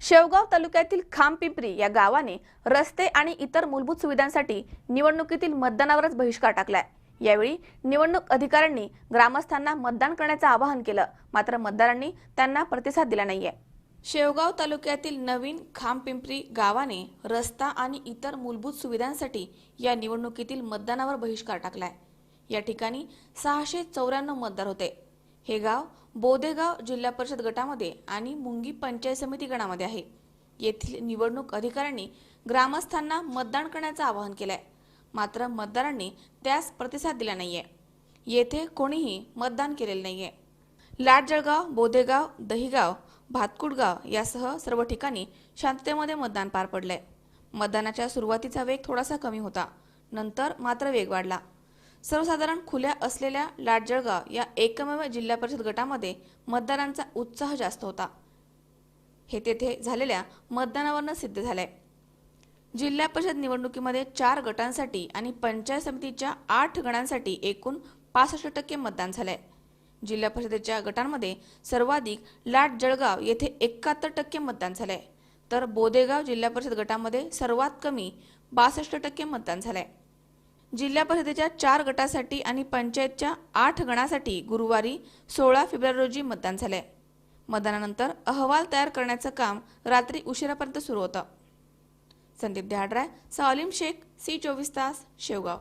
शेवगाव तालुक्यातील खामपिंपरी या गावाने रस्ते आणि इतर मूलभूत सुविधांसाठी निवडणुकीतील मतदानावरच बहिष्कार टाकलाय. यावेळी निवडणूक अधिकाऱ्यांनी ग्रामस्थांना मतदान करण्याचं आवाहन केलं. मात्र मतदारांनी त्यांना प्रतिसाद दिला नाहीये. शेवगाव तालुक्यातील नवीन खामपिंपरी गावाने रस्ता आणि इतर मूलभूत सुविधांसाठी या निवडणुकीतील मतदानावर बहिष्कार टाकलाय. या ठिकाणी सहाशे चौऱ्याण्णव मतदार होते. हे गाव बोदेगाव जिल्हा परिषद गटामध्ये आणि मुंगी पंचायत समिती गणामध्ये आहे. येथील निवडणूक अधिकाऱ्यांनी ग्रामस्थांना मतदान करण्याचं आवाहन केलंय. मात्र मतदारांनी त्यास प्रतिसाद दिला नाहीये. येथे कोणीही मतदान केलेलं नाहीये. लाटजळगाव बोदेगाव दहिगाव भातकुडगाव यासह सर्व ठिकाणी शांततेमध्ये मतदान पार पडलंय. मतदानाच्या सुरुवातीचा वेग थोडासा कमी होता. नंतर मात्र वेग वाढला. सर्वसाधारण खुल्या असलेल्या लाटजळगाव या एकमेव जिल्हा परिषद गटामध्ये मतदारांचा उत्साह जास्त होता. हे तेथे झालेल्या मतदानावरनं सिद्ध झालंय. जिल्हा परिषद निवडणुकीमध्ये चार गटांसाठी आणि पंचायत समितीच्या आठ गणांसाठी एकूण पासष्ट टक्के मतदान झालंय. जिल्हा परिषदेच्या गटांमध्ये सर्वाधिक लाट जळगाव येथे एकाहत्तर टक्के मतदान झालंय. तर बोदेगाव जिल्हा परिषद गटामध्ये सर्वात कमी बासष्ट टक्के मतदान झालंय. जिल्हा परिषदेच्या चार गटासाठी आणि पंचायतच्या आठ गणासाठी गुरुवारी सोळा फेब्रुवारी रोजी मतदान झाले मतदानानंतर अहवाल तयार करण्याचं काम रात्री उशिरापर्यंत सुरू होतं. संदीप देहाडराय सावलीम शेख सी चोवीस तास शेवगाव.